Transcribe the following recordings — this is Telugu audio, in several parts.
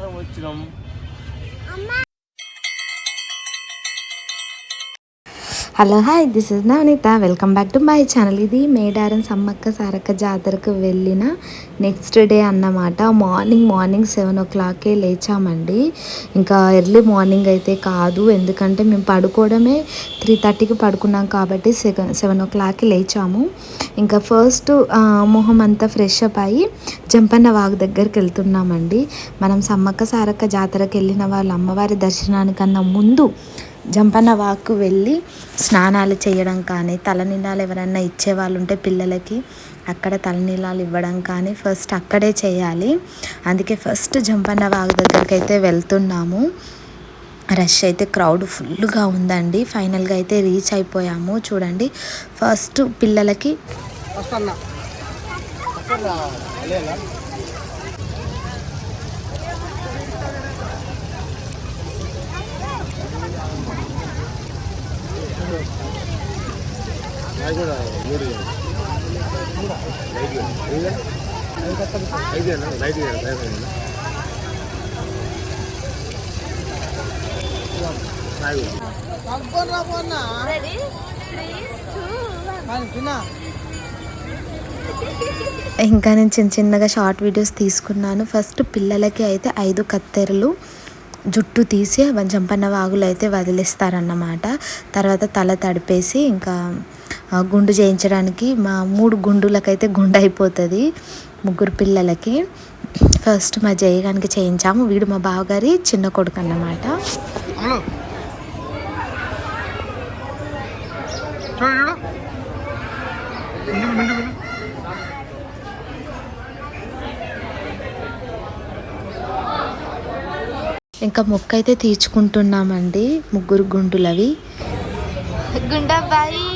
మేము వచ్చినాం. Hello hi this is Navaneetha. Welcome back to my channel ఇది మేడారం సమ్మక్క సారక్క జాతరకు వెళ్ళిన నెక్స్ట్ డే అన్నమాట. మార్నింగ్ మార్నింగ్ సెవెన్ ఓ క్లాకే లేచామండి. ఇంకా ఎర్లీ మార్నింగ్ అయితే కాదు. ఎందుకంటే మేము పడుకోవడమే త్రీ థర్టీకి పడుకున్నాం కాబట్టి సెవెన్ సెవెన్ ఓ క్లాక్కి లేచాము. ఇంకా ఫస్ట్ మొహం అంతా ఫ్రెష్ అప్ అయ్యి జంపన్న వాగు దగ్గరికి వెళ్తున్నామండి. మనం సమ్మక్క సారక్క జాతరకు వెళ్ళిన వాళ్ళు అమ్మవారి దర్శనానికన్నా ముందు జంపన్న వాక్కు వెళ్ళి స్నానాలు చేయడం కానీ తలనీలాలు ఎవరైనా ఇచ్చేవాళ్ళు ఉంటే పిల్లలకి అక్కడ తలనీలాలు ఇవ్వడం కానీ ఫస్ట్ అక్కడే చేయాలి. అందుకే ఫస్ట్ జంపన్న వాగు దగ్గరికి అయితే వెళ్తున్నాము. రష్ అయితే క్రౌడ్ ఫుల్గా ఉందండి. ఫైనల్గా అయితే రీచ్ అయిపోయాము. చూడండి ఫస్ట్ పిల్లలకి ఇంకా నేను చిన్న చిన్నగా షార్ట్ వీడియోస్ తీసుకున్నాను. ఫస్ట్ పిల్లలకి అయితే ఐదు కత్తెరలు జుట్టు తీసి జంపన్న వాగులు అయితే వదిలేస్తారన్నమాట. తర్వాత తల తడిపేసి ఇంకా గుండు చేయించడానికి మా మూడు గుండులకైతే గుండు అయిపోతుంది ముగ్గురు పిల్లలకి. ఫస్ట్ మా జయగానికి చేయించాము వీడు మా బావగారి చిన్న కొడుకు అన్నమాట. ఇంకా మొక్క అయితే తీర్చుకుంటున్నామండి ముగ్గురు గుండులవి. గుండబ్బాయి.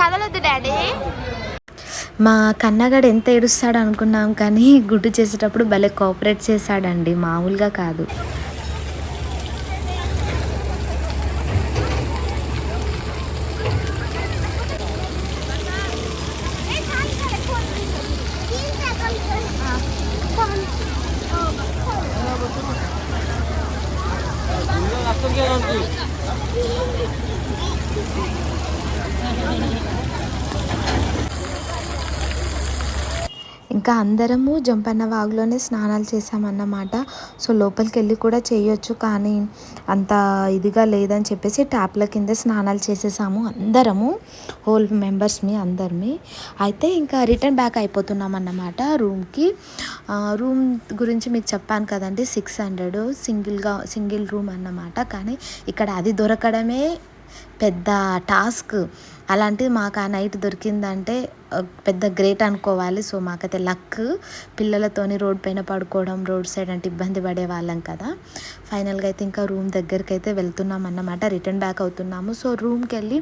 కదలొద్దు డాడీ మా కన్నగాడు ఎంత ఏడుస్తాడు అనుకున్నాం కానీ గుడ్డు చేసేటప్పుడు భలే కోఆపరేట్ చేశాడండి మామూలుగా కాదు ఇంకా అందరము జంపన్న వాగులోనే స్నానాలు చేసామన్నమాట సో లోపలికి వెళ్ళి కూడా చేయొచ్చు కానీ అంత ఇదిగా లేదని చెప్పేసి ట్యాప్ల కింద స్నానాలు చేసేసాము అందరము. హోల్ మెంబర్స్ని అందరిమి అయితే ఇంకా రిటర్న్ బ్యాక్ అయిపోతున్నాం అన్నమాట రూమ్కి రూమ్ గురించి మీకు చెప్పాను కదండి సిక్స్ హండ్రెడ్ సింగిల్గా సింగిల్ రూమ్ అన్నమాట. కానీ ఇక్కడ అది దొరకడమే పెద్ద టాస్క్. అలాంటిది మాకు ఆ నైట్ దొరికిందంటే పెద్ద గ్రేట్ అనుకోవాలి. సో మాకైతే లక్. పిల్లలతోని రోడ్ పైన పడుకోవడం రోడ్ సైడ్ అంటే ఇబ్బంది పడే వాళ్ళం కదా. ఫైనల్గా అయితే ఇంకా రూమ్ దగ్గరికి అయితే వెళ్తున్నాం అన్నమాట. రిటర్న్ బ్యాక్ అవుతున్నాము. సో రూమ్కి వెళ్ళి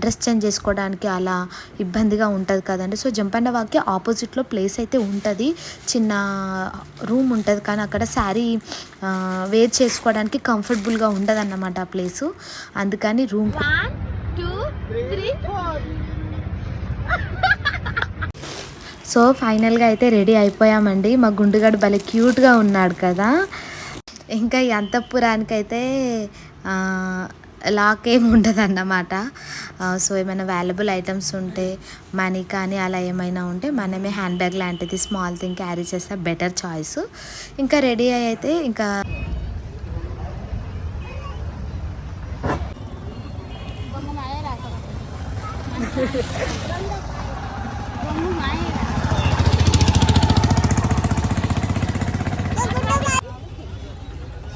డ్రెస్ చేంజ్ చేసుకోవడానికి అలా ఇబ్బందిగా ఉంటుంది కదండి. సో జంపన్న వాక్కి ఆపోజిట్లో ప్లేస్ అయితే ఉంటుంది. చిన్న రూమ్ ఉంటుంది. కానీ అక్కడ శారీ వేర్ చేసుకోవడానికి కంఫర్టబుల్గా ఉండదు అన్నమాట ఆ ప్లేసు. అందుకని రూమ్ సో ఫైనల్గా అయితే రెడీ అయిపోయామండి. మా గుండుగాడు భలే క్యూట్గా ఉన్నాడు కదా. ఇంకా ఈ అంతఃపురానికి అయితే లాక్ ఏమి ఉండదు అన్నమాట సో ఏమైనా వాల్యుబుల్ ఐటమ్స్ ఉంటే మనీ కానీ అలా ఏమైనా ఉంటే మనమే హ్యాండ్ బ్యాగ్ లాంటిది స్మాల్ థింగ్ క్యారీ చేస్తే బెటర్ చాయిస్ ఇంకా రెడీ అయితే ఇంకా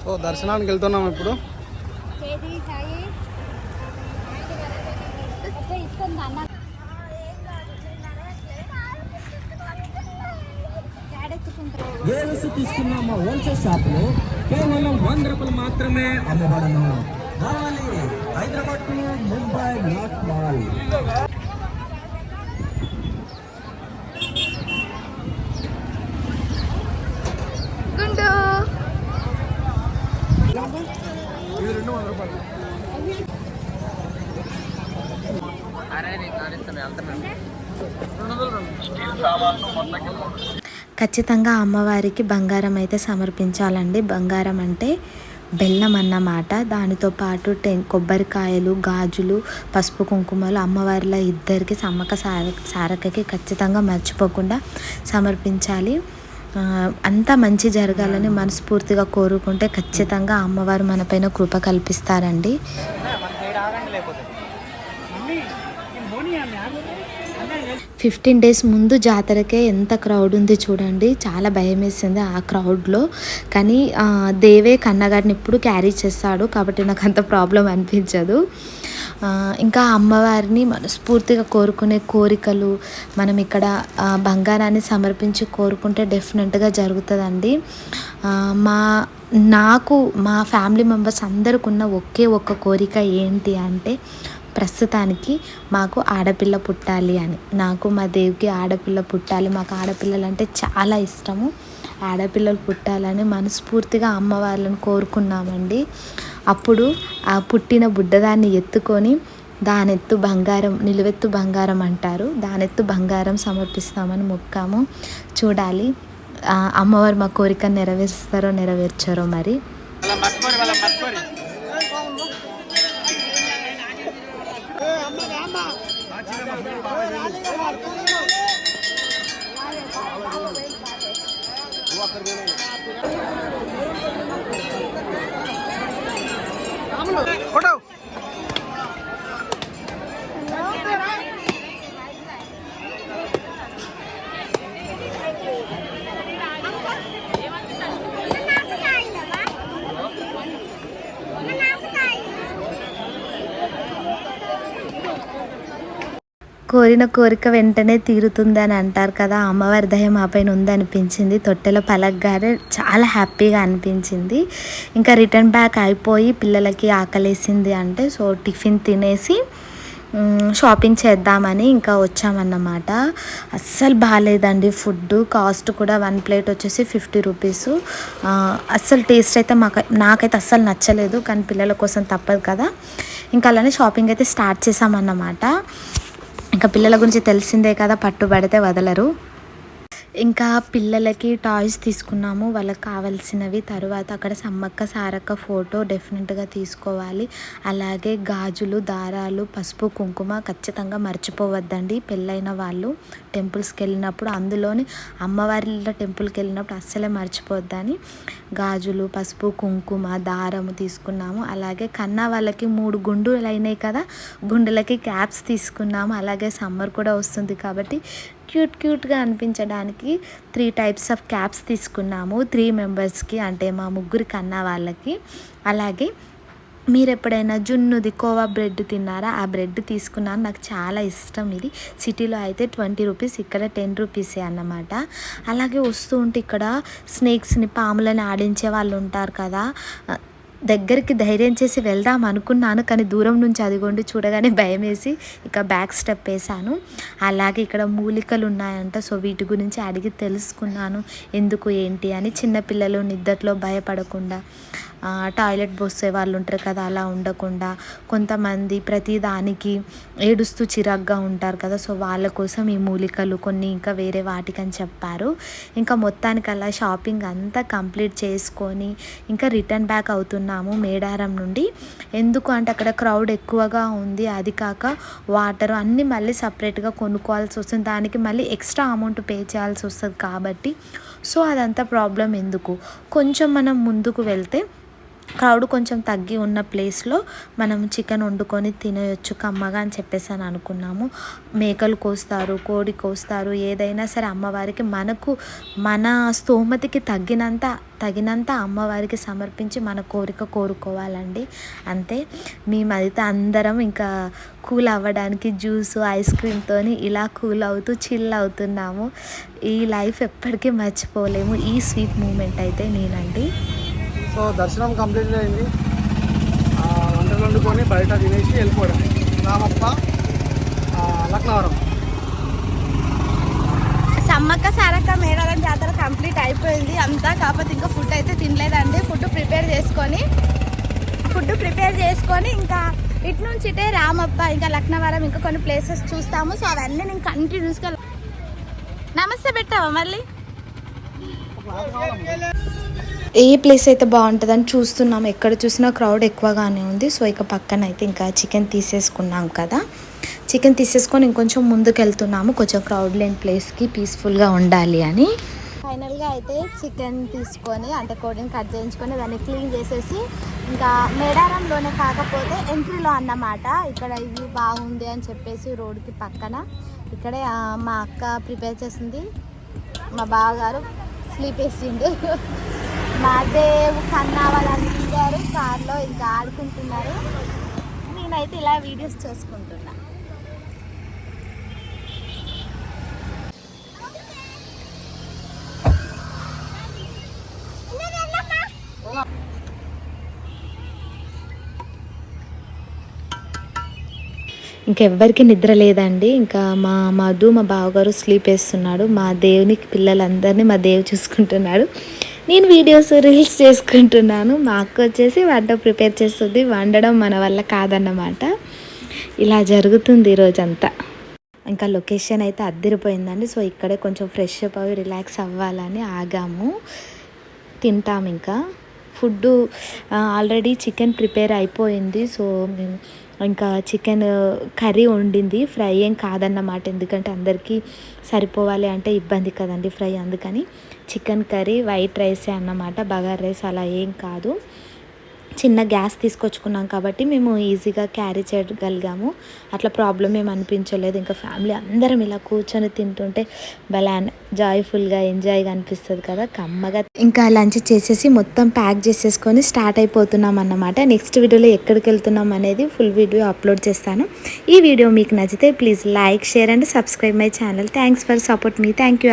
సో దర్శనానికి వెళ్తున్నాం ఇప్పుడు. ఏలసి తీసుకున్న మా హోల్సేల్ షాపులో కేవలం వంద రూపాయలు మాత్రమే అమ్మబడను. రావాలి హైదరాబాద్ టు ముంబై నాట్ మాల్. ఖచ్చితంగా అమ్మవారికి బంగారం అయితే సమర్పించాలండి. బంగారం అంటే బెల్లం అన్నమాట. దానితో పాటు టెన్ కొబ్బరికాయలు గాజులు పసుపు కుంకుమలు అమ్మవారిలో ఇద్దరికి సమ్మక సార సారకకి ఖచ్చితంగా మర్చిపోకుండా సమర్పించాలి. అంతా మంచి జరగాలని మనస్ఫూర్తిగా కోరుకుంటే ఖచ్చితంగా అమ్మవారు మనపైన కృప కల్పిస్తారండి. ఫిఫ్టీన్ డేస్ ముందు జాతరకే ఎంత క్రౌడ్ ఉంది చూడండి. చాలా భయం వేసింది ఆ క్రౌడ్లో. కానీ దేవే కన్నగారిని ఎప్పుడు క్యారీ చేస్తాడు కాబట్టి నాకు అంత ప్రాబ్లం అనిపించదు ఇంకా అమ్మవారిని మనస్ఫూర్తిగా కోరుకునే కోరికలు మనం ఇక్కడ బంగారాన్ని సమర్పించి కోరుకుంటే డెఫినెట్గా జరుగుతుందండి. మా నాకు మా ఫ్యామిలీ మెంబర్స్ అందరికి ఉన్న ఒకే ఒక్క కోరిక ఏంటి అంటే ప్రస్తుతానికి మాకు ఆడపిల్ల పుట్టాలి అని. నాకు మా దేవుకి ఆడపిల్ల పుట్టాలి. మాకు ఆడపిల్లలు అంటే చాలా ఇష్టము. ఆడపిల్లలు పుట్టాలని మనస్ఫూర్తిగా అమ్మవార్లను కోరుకున్నామండి. అప్పుడు ఆ పుట్టిన బుడ్డదాన్ని ఎత్తుకొని దానెత్తు బంగారం నిలువెత్తు బంగారం అంటారు. దానెత్తు బంగారం సమర్పిస్తామని మొక్కాము. చూడాలి అమ్మవారు మా కోరిక నెరవేరుస్తారో నెరవేర్చారో మరి. ఫోటో కోరిన కోరిక వెంటనే తీరుతుందని అంటారు కదా. అమ్మవారి దయ మా పైన ఉందనిపించింది. తొట్టెలో పలగ్గానే చాలా హ్యాపీగా అనిపించింది. ఇంకా రిటర్న్ బ్యాక్ అయిపోయి పిల్లలకి ఆకలేసింది అంటే సో టిఫిన్ తినేసి షాపింగ్ చేద్దామని ఇంకా వచ్చామన్నమాట. అస్సలు బాగాలేదండి ఫుడ్. కాస్ట్ కూడా వన్ ప్లేట్ వచ్చేసి ఫిఫ్టీ రూపీస్. అస్సలు టేస్ట్ అయితే మాకు నాకైతే అస్సలు నచ్చలేదు కానీ పిల్లల కోసం తప్పదు కదా. ఇంకా అలానే షాపింగ్ అయితే స్టార్ట్ చేసామన్నమాట ఇంకా పిల్లల గురించి తెలిసిందే కదా పట్టుబడితే వదలరు. ఇంకా పిల్లలకి టాయ్స్ తీసుకున్నాము. వాళ్ళకి కావాల్సినవి తర్వాత అక్కడ సమ్మక్క సారక్క ఫోటో డెఫినెట్గా తీసుకోవాలి. అలాగే గాజులు దారాలు పసుపు కుంకుమ ఖచ్చితంగా మర్చిపోవద్దండి. పెళ్ళైన వాళ్ళు టెంపుల్స్కి వెళ్ళినప్పుడు అందులోని అమ్మవారి టెంపుల్కి వెళ్ళినప్పుడు అస్సలే మర్చిపోవద్దని గాజులు పసుపు కుంకుమ దారము తీసుకున్నాము. అలాగే కన్నా వాళ్ళకి మూడు గుండులు అయినాయి కదా గుండెలకి క్యాప్స్ తీసుకున్నాము. అలాగే సమ్మర్ కూడా వస్తుంది కాబట్టి క్యూట్ క్యూట్గా అనిపించడానికి త్రీ టైప్స్ ఆఫ్ క్యాప్స్ తీసుకున్నాము. త్రీ మెంబర్స్కి అంటే మా ముగ్గురికి కన్నా వాళ్ళకి. అలాగే మీరు ఎప్పుడైనా జున్నుది కోవా బ్రెడ్ తిన్నారా? ఆ బ్రెడ్ తీసుకున్నాను. నాకు చాలా ఇష్టం ఇది. సిటీలో అయితే ట్వంటీ రూపీస్ ఇక్కడ టెన్ రూపీసే అన్నమాట. అలాగే వస్తూ ఉంటే ఇక్కడ స్నేక్స్ని పాములని ఆడించే వాళ్ళు ఉంటారు కదా. దగ్గరికి ధైర్యం చేసి వెళ్దాం అనుకున్నాను కానీ దూరం నుంచి అదిగోండి చూడగానే భయం వేసి ఇక బ్యాక్ స్టెప్ వేసాను అలాగే ఇక్కడ మూలికలు ఉన్నాయంట సో వీటి గురించి అడిగి తెలుసుకున్నాను. ఎందుకు ఏంటి అని చిన్నపిల్లలు నిద్దట్లో భయపడకుండా. టాయిలెట్ పోసే వాళ్ళు ఉంటారు కదా అలా ఉండకుండా కొంతమంది ప్రతి దానికి ఏడుస్తూ చిరాగ్గా ఉంటారు కదా. సో వాళ్ళ కోసం ఈ మూలికలు కొన్ని ఇంకా వేరే వాటికని చెప్పారు. ఇంకా మొత్తానికి అలా షాపింగ్ అంతా కంప్లీట్ చేసుకొని ఇంకా రిటర్న్ బ్యాక్ అవుతున్నాము మేడారం నుండి. ఎందుకు అంటే అక్కడ క్రౌడ్ ఎక్కువగా ఉంది. అది కాక వాటర్ అన్నీ మళ్ళీ సపరేట్గా కొనుక్కోవాల్సి వస్తుంది. దానికి మళ్ళీ ఎక్స్ట్రా అమౌంట్ పే చేయాల్సి వస్తుంది కాబట్టి. సో అదంతా ప్రాబ్లం ఎందుకు? కొంచెం మనం ముందుకు వెళ్తే క్రౌడ్ కొంచెం తగ్గి ఉన్న ప్లేస్లో మనం చికెన్ వండుకొని తినేయొచ్చు కమ్మగా అని చెప్పేసి అని అనుకున్నాము. మేకలు కోస్తారు కోడి కోస్తారు ఏదైనా సరే అమ్మవారికి మనకు మన స్తోమతికి తగ్గినంత తగినంత అమ్మవారికి సమర్పించి మన కోరిక కోరుకోవాలండి. అంతే. మేమైతే అందరం ఇంకా కూల్ అవ్వడానికి జ్యూస్ ఐస్ క్రీమ్తో ఇలా కూల్ అవుతూ చిల్ అవుతున్నాము. ఈ లైఫ్ ఎప్పటికీ మర్చిపోలేము. ఈ స్వీట్ మూమెంట్ అయితే నేనండి. సో దర్శనం కంప్లీట్ అయింది. వంటలు వండుకొని బయట తినేసి వెళ్ళిపోవడం. రామప్ప లక్నవరం. సమ్మక్క సారక్క మేడారం జాతర కంప్లీట్ అయిపోయింది. అంతా కాకపోతే ఇంకా ఫుడ్ అయితే తినలేదండి. ఫుడ్ ప్రిపేర్ చేసుకొని ఫుడ్ ప్రిపేర్ చేసుకొని ఇంకా ఇటు నుంచి ఇటే రామప్ప ఇంకా లక్నవరం ఇంకా కొన్ని ప్లేసెస్ చూస్తాము. సో అవన్నీ నేను కంటిన్యూస్గా నమస్తే పెట్టావా మళ్ళీ? ఏ ప్లేస్ అయితే బాగుంటుందని చూస్తున్నాం ఎక్కడ చూసినా క్రౌడ్ ఎక్కువగానే ఉంది. సో ఇక పక్కన అయితే ఇంకా చికెన్ తీసేసుకున్నాం కదా. చికెన్ తీసేసుకొని ఇంకొంచెం ముందుకు వెళ్తున్నాము కొంచెం క్రౌడ్ లేని ప్లేస్కి పీస్ఫుల్గా ఉండాలి అని. ఫైనల్గా అయితే చికెన్ తీసుకొని అంటే కోడిని కట్ చేయించుకొని దాన్ని క్లీన్ చేసేసి ఇంకా మేడారంలోనే కాకపోతే ఎంట్రీలో అన్నమాట. ఇక్కడ ఇది బాగుంది అని చెప్పేసి రోడ్కి పక్కన. ఇక్కడే మా అక్క ప్రిపేర్ చేసింది. మా బావగారు స్లీప్ వేసిండు. మా దేవు కన్నా వాళ్ళందరూ కార్లో ఇంకా ఆడుకుంటున్నారు. నేనైతే ఇలా వీడియోస్ చేసుకుంటున్నా. ఇంకెవ్వరికి నిద్ర లేదండి. ఇంకా మా మధు మా బావగారు స్లీప్ వేస్తున్నాడు. మా దేవునికి పిల్లలందరినీ మా దేవు చూసుకుంటున్నాడు. నేను వీడియోస్ రీల్స్ చేసుకుంటున్నాను. మా అక్క వచ్చేసి వంట ప్రిపేర్ చేస్తుంది. వండడం మన వల్ల కాదన్నమాట. ఇలా జరుగుతుంది ఈరోజంతా. ఇంకా లొకేషన్ అయితే అద్దరిపోయిందండి. సో ఇక్కడే కొంచెం ఫ్రెష్ అప్ అవి రిలాక్స్ అవ్వాలని ఆగాము. తింటాం ఇంకా. ఫుడ్ ఆల్రెడీ చికెన్ ప్రిపేర్ అయిపోయింది. సో మేము ఇంకా చికెన్ కర్రీ వండింది. ఫ్రై ఏం కాదన్నమాట. ఎందుకంటే అందరికీ సరిపోవాలి అంటే ఇబ్బంది కదండి ఫ్రై. అందుకని చికెన్ కర్రీ వైట్ రైసే అన్నమాట. బగార్ రైస్ అలా ఏం కాదు. చిన్న గ్యాస్ తీసుకొచ్చుకున్నాం కాబట్టి మేము ఈజీగా క్యారీ చేయగలిగాము. అట్లా ప్రాబ్లం ఏం అనిపించలేదు. ఇంకా ఫ్యామిలీ అందరం ఇలా కూర్చొని తింటుంటే భలే జాయ్ఫుల్గా ఎంజాయ్గా అనిపిస్తుంది కదా. కమ్మగా ఇంకా లంచ్ చేసేసి మొత్తం ప్యాక్ చేసేసుకొని స్టార్ట్ అయిపోతున్నాం అన్నమాట. నెక్స్ట్ వీడియోలో ఎక్కడికి వెళ్తున్నాం అనేది ఫుల్ వీడియో అప్లోడ్ చేస్తాను. ఈ వీడియో మీకు నచ్చితే please like share and subscribe my channel. Thanks for support me. Thank you